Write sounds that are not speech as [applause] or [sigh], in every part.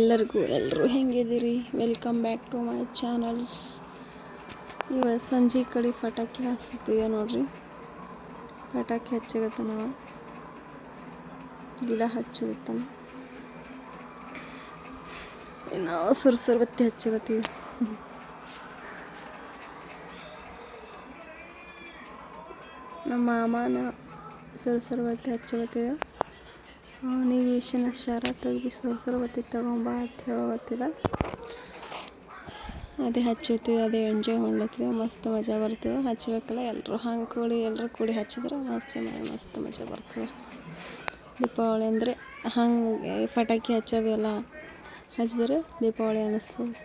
ಎಲ್ಲರಿಗೂ ಎಲ್ಲರೂ ಹೆಂಗಿದ್ದೀರಿ? Welcome back to my channel ಇವ ಸಂಜೆ ಕಡೆ ಪಟಾಕಿ ಹಾಸುತ್ತಿದೆ ನೋಡ್ರಿ. ಪಟಾಕಿ ಹಚ್ಚಗತ್ತ ನಾವು. ಗಿಡ ಹಚ್ಚಗತ್ತಾನ ಏನೋ ಸುರ್ಸುರ್ ಬತ್ತಿ ಹಚ್ಚಗತ್ತೀವಿ ನಮ್ಮ ಮಾಮನ ಸುರ್ಸುರ್ ಬತ್ತಿ ಹಚ್ಚಗತ್ತಿದ ಅವನಿಗೆ ವಿಷನ ಶಾರ ತೆಗ್ದು ಗೊತ್ತಿತ್ತು ಬತ್ತಿ ತಗೊಂಬ ಅಂತ ಹೇಳತ್ತಿದ ಅದೇ ಹಚ್ಚುತ್ತೀವಿ, ಅದೇ ಎಂಜಾಯ್ ಮಾಡ್ಲತ್ತೀವಿ ಮಸ್ತ್ ಮಜಾ ಬರ್ತದೆ. ಹಚ್ಬೇಕಲ್ಲ ಎಲ್ಲರೂ ಹಂಗೆ ಕೂಡಿ ಎಲ್ಲರೂ ಕೂಡಿ ಹಚ್ಚಿದ್ರೆ ಮಸ್ತ್ ಮಸ್ತ್ ಮಜಾ ಬರ್ತದೆ. ದೀಪಾವಳಿ ಅಂದರೆ ಹಂಗೆ ಪಟಾಕಿ ಹಚ್ಚೋದು ಎಲ್ಲ ಹಚ್ಚಿದ್ರೆ ದೀಪಾವಳಿ ಅನ್ನಿಸ್ತದೆ.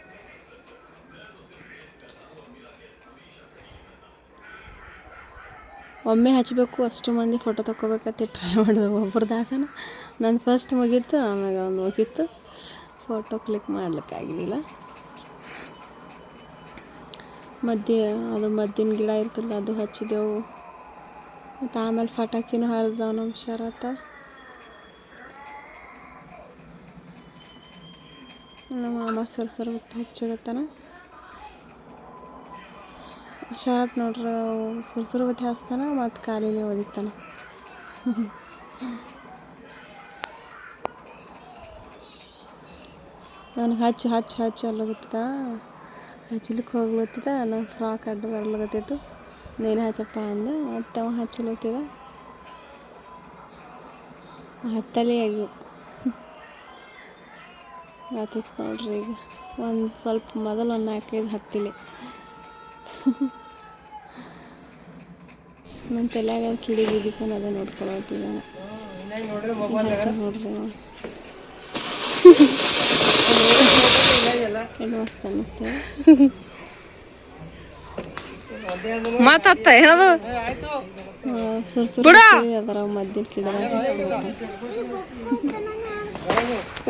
ಒಮ್ಮೆ ಹಚ್ಚಬೇಕು ಅಷ್ಟು ಮಂದಿ ಫೋಟೋ ತೊಗೋಬೇಕಂತ ಟ್ರೈ ಮಾಡಿದೆ ಒಬ್ರದಾಗನ. ನಾನು ಫಸ್ಟ್ ಮುಗೀತು ಆಮ್ಯಾಗ ಒಂದು ಮುಗೀತು. ಫೋಟೋ ಕ್ಲಿಕ್ ಮಾಡ್ಲಿಕ್ಕಾಗಲಿಲ್ಲ ಮಧ್ಯೆ ಅದು ಮದ್ದಿನ ಗಿಡ ಇರ್ತಲ್ಲ ಅದು ಹಚ್ಚಿದೆವು. ಮತ್ತು ಆಮೇಲೆ ಪಟಾಕಿನೂ ಹಾರಿಸ್ದವು ನಮ್ಮ ಶರತ ನಮ್ಮ ಮಾಮ ಸರ್ ಸರ್ ಹಚ್ಚಿರುತ್ತಾನೆ. ಶರತ್ ನೋಡ್ರಿ ಸುರ್ಸುರು ಬತ್ತಿ ಹಾಸ್ತಾನ ಮತ್ತು ಕಾಲಿಲಿ ಒದಿತಾನ. [laughs] ನನಗೆ ಹಚ್ಚಿ ಹಚ್ಚಿ ಹಚ್ಚಿ ಅಲ್ಲಗತ್ತದ? ಹಚ್ಲಿಕ್ಕೆ ಹೋಗ್ಲತ್ತಿದ ನನ್ನ ಫ್ರಾಕ್ ಅಡ್ಡ ಬರ್ಲಾಗತ್ತಿತ್ತು ನೀನು ಹಚ್ಚಪ್ಪ ಅಂದ. ಮತ್ತೆ ಅವ ಹಚ್ಚಲತ್ತಿದ? ಹತ್ತಲೇ ಆಗಿ. ಆತಿತ್ತು ನೋಡ್ರಿ ಈಗ. ಒಂದು ಸ್ವಲ್ಪ ಮೊದಲು ಒಂದು ನಾಲ್ಕೈದು ಹತ್ತಿಲೆ. ನನ್ನ ತಲೆಯಾಗ ಕಿಡಿ ಗಿಡಿಕೊಂಡು ಅದೇ ನೋಡ್ಕೊಳತ್ತಿದ್ದ ನೋಡ್ರಿ. ಮಸ್ತ್ ಅನ್ನಿಸ್ತೇವೆ ಮಾತಾಡ್ತಾ ಏನದು ಸುರ್ ಸುರ್ ಅದರ ಮದ್ದಿನ ಗಿಡದಾಗ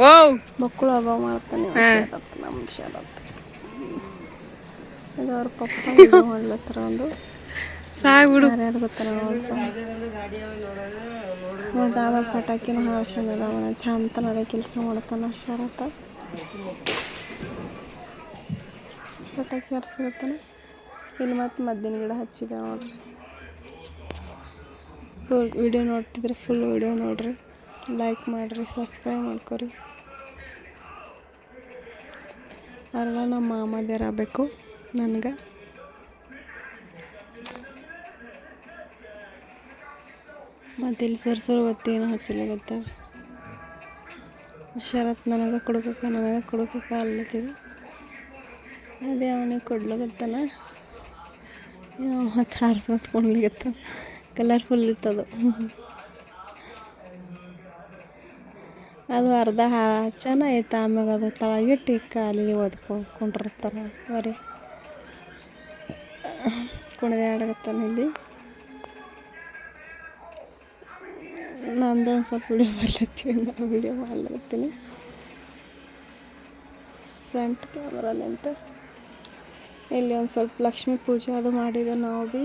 ಓ ಮಕ್ಕಳು ಅಗೋ ಮಾಡ್ತಾನೆ ನಮ್ಮ ಶರತ್ ಇದು ಅವ್ರ ಪಪ್ಪ ಮಾಡ್ಲತ್ತಾರ ಒಂದು. ಸಾಯ್ಬಿಡು ಯಾರ್ಯಾರು ಗೊತ್ತಾರ ಒಂದು ಮತ್ತು ಆಮೇಲೆ ಪಟಾಕಿನ ಹಾರ್ಸಂದ ಅದಾವ ಚಂತನ ಅದೇ ಕೆಲಸ ಮಾಡ್ತಾನ ಶರತ ಪಟಾಕಿ ಹಾರಿಸ್ಲತ್ತಾನ ಇಲ್ಲಿ ಮತ್ತು ಮದ್ದಿನ ಗಿಡ ಹಚ್ಚಿದೆ ನೋಡ್ರಿ. ಫುಲ್ ವಿಡಿಯೋ ನೋಡ್ತಿದ್ರೆ ಫುಲ್ ವಿಡಿಯೋ ನೋಡ್ರಿ. ಲೈಕ್ ಮಾಡಿರಿ ಸಬ್ಸ್ಕ್ರೈಬ್ ಮಾಡ್ಕೊರಿ. ಅವರೆಲ್ಲ ನಮ್ಮ ಮಾಮದಿಯರಾಗಬೇಕು ನನಗೆ. ಮತ್ತು ಇಲ್ಲಿ ಸರ್ ಸರ್ ಏನೋ ಹಚ್ಚಲಾಗತ್ತಾರ ಶರತ್ ನನಗೆ ಕೊಡ್ಬೇಕು ನನಗೆ ಕೊಡ್ಬೇಕು ಅಲ್ಲತ್ತಿದ ಅದೇ ಅವನಿಗೆ ಕೊಡ್ಲಾಗತ್ತಾನ. ಮತ್ತು ಹಾರಿಸ್ಕೊತ ಕೊಡ್ಲಿಗತ್ತಾನ ಕಲರ್ಫುಲ್ ಇತ್ತದು ಅದು ಅರ್ಧ ಹಾರ ಐತೆ ಆಮ್ಯಾಗ ಅದು ತಳಗಿಟ್ಟು ಕಾಲಿಗೆ ಒದ್ಕೊಂಡಿರ್ತಾರೆ ಬರೀ ಕುಣಿದಾಡಕತ್ತಾನ ಇಲ್ಲಿ. ನಂದು ಒಂದು ಸ್ವಲ್ಪ ವಿಡಿಯೋ ಮಾಡ್ಲತ್ತೀನಿ ನಾ ವಿಡಿಯೋ ಮಾಡ್ಲತ್ತೀನಿ. ಫ್ರಂಟ್ ಕ್ಯಾಮ್ರಲ್ಲಿ ಇಲ್ಲಿ ಒಂದು ಸ್ವಲ್ಪ ಲಕ್ಷ್ಮೀ ಪೂಜೆ ಅದು ಮಾಡಿದೆ ನಾವು ಭೀ.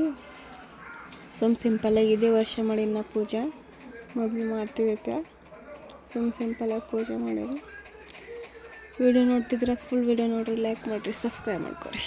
ಸುಮ್ ಸಿಂಪಲಾಗಿ ಇದೇ ವರ್ಷ ಮಾಡಿನ ಪೂಜೆ. ಮೊದಲು ಮಾಡ್ತಿದ್ದೈತೆ ಸುಮ್ ಸಿಂಪಲಾಗಿ ಪೂಜೆ ಮಾಡಿದ್ರು ವಿಡಿಯೋ ನೋಡ್ತಿದ್ರೆ ಫುಲ್ ವಿಡಿಯೋ ನೋಡಿರಿ ಲೈಕ್ ಮಾಡಿರಿ ಸಬ್ಸ್ಕ್ರೈಬ್ ಮಾಡ್ಕೊರಿ.